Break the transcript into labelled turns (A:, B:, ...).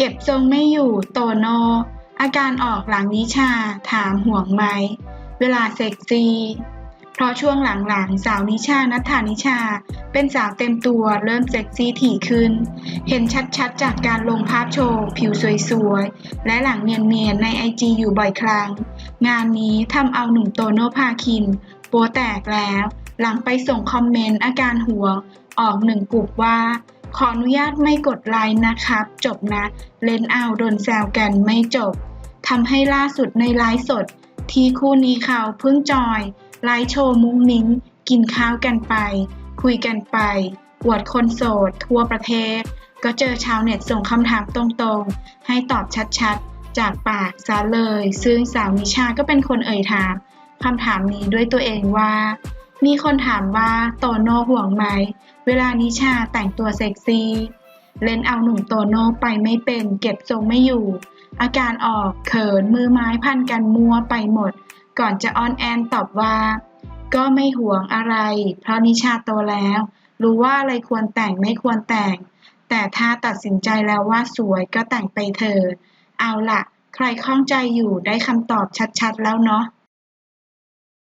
A: เก็บทรงไม่อยู่โตโน อาการออกหลังนิชาถามห่วงไหม เวลาเซ็กซี่เพราะช่วงหลังๆ สาวนิชานัทธานิชา เป็นสาวเต็มตัวเริ่มเซ็กซี่ถี่ขึ้น เห็นชัดๆ จากการลงภาพโชว์ ผิวสวยๆ และหลังเนียนๆ ในไอจีอยู่บ่อยครั้ง งานนี้ทำเอาหนุ่มโตโน่พาคิน โปแตกแล้ว หลังไปส่งคอมเมนต์อาการห่วง ออกหนึ่งกลุ่มว่า ขออนุญาตไม่กดไลค์นะครับ จบนะ เลนเอาโดนแซวกันไม่จบทำให้ล่าสุดในไลฟ์สด ที่คู่นี้เขาเพิ่งจอย ไลฟ์โชว์มุ้งมิ้งกินข้าวกันไป คุยกันไปอวดคนโสด ทั่วประเทศ ก็เจอชาวเน็ตส่งคำถามตรงๆ ให้ตอบชัดๆ จากปากซะเลย ซึ่งสาวนิชาก็เป็นคนเอ่ยถามคำถามนี้ด้วยตัวเองว่า มีคนถามว่าโตโน่ห่วงไหม เวลานิชาแต่งตัวเซ็กซี่ เล่นเอาหนุ่มโตโน่ไปไม่เป็นเก็บทรงไม่อยู่ อาการออกเขินมือไม้พันกันมัวไปหมด ก่อนจะออนแอนตอบว่า ก็ไม่ห่วงอะไร เพราะนิชาโตแล้ว รู้ว่าอะไรควรแต่งไม่ควรแต่ง แต่ถ้าตัดสินใจแล้วว่าสวยก็แต่งไปเถอะเอาละใครข้องใจอยู่ได้คำตอบชัดๆแล้วเนาะ